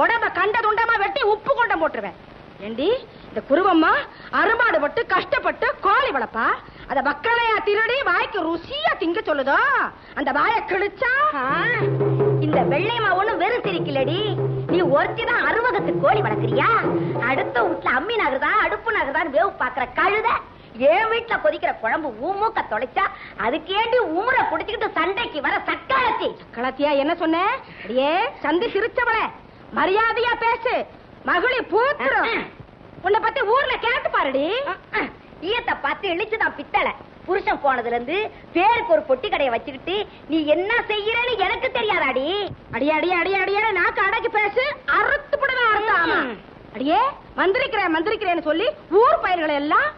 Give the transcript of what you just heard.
உடம்ப கண்ட துண்டமா வெட்டி உப்பு கொண்டம் போட்டுருவேன். ஏண்டி இந்த குருவம்மா அறுபாடு பட்டு கஷ்டப்பட்டு கோழி வளர்ப்பா. அத வக்கலையா திருடி வாய்க்கு ருசியா திங்க சொல்லுதோ? அந்த வாயை கிழிச்சா? இந்த வெள்ளையம்மா ஒண்ணும் வெறும் சிரிக்கலடி. நீ ஒருத்தி தான் அறுபதத்துக்கு கோழி வளர்க்குறியா? அடுத்த வீட்டுல அம்மி நகருதா அடுப்பு நகருதான் வேவு பாக்குற கழுத. என் வீட்டுல கொதிக்கிற குழம்பு ஊமூக்க தொலைச்சா அதுக்கேண்டி உமுற புடிச்சுக்கிட்டு சண்டைக்கு வர சக்காலத்தி? களத்தியா என்ன சொன்ன? அடியே சந்தி சிரிச்சவள. மரியாதையா பேசு. மகளி பூத்துரும். உன்னை பத்தி ஊர்ல கேட்டு பாருடி. ஈயத்தை பார்த்து இழிச்சுதான் பித்தளை. புருஷன் போனதுல இருந்து பேருக்கு ஒரு பொட்டி கடையை வச்சுக்கிட்டு நீ என்ன செய்யறன்னு எனக்கு தெரியாதாடி? அடியே அடியே அடியே அடியே நாக்கு அடக்கி பேசு. அறுத்து படுவேன் அறுத்து ஆமா. அடியே மந்திரிக்கிறேன் மந்திரிக்கிறேன்னு சொல்லி ஊர் பயிர்களை எல்லாம்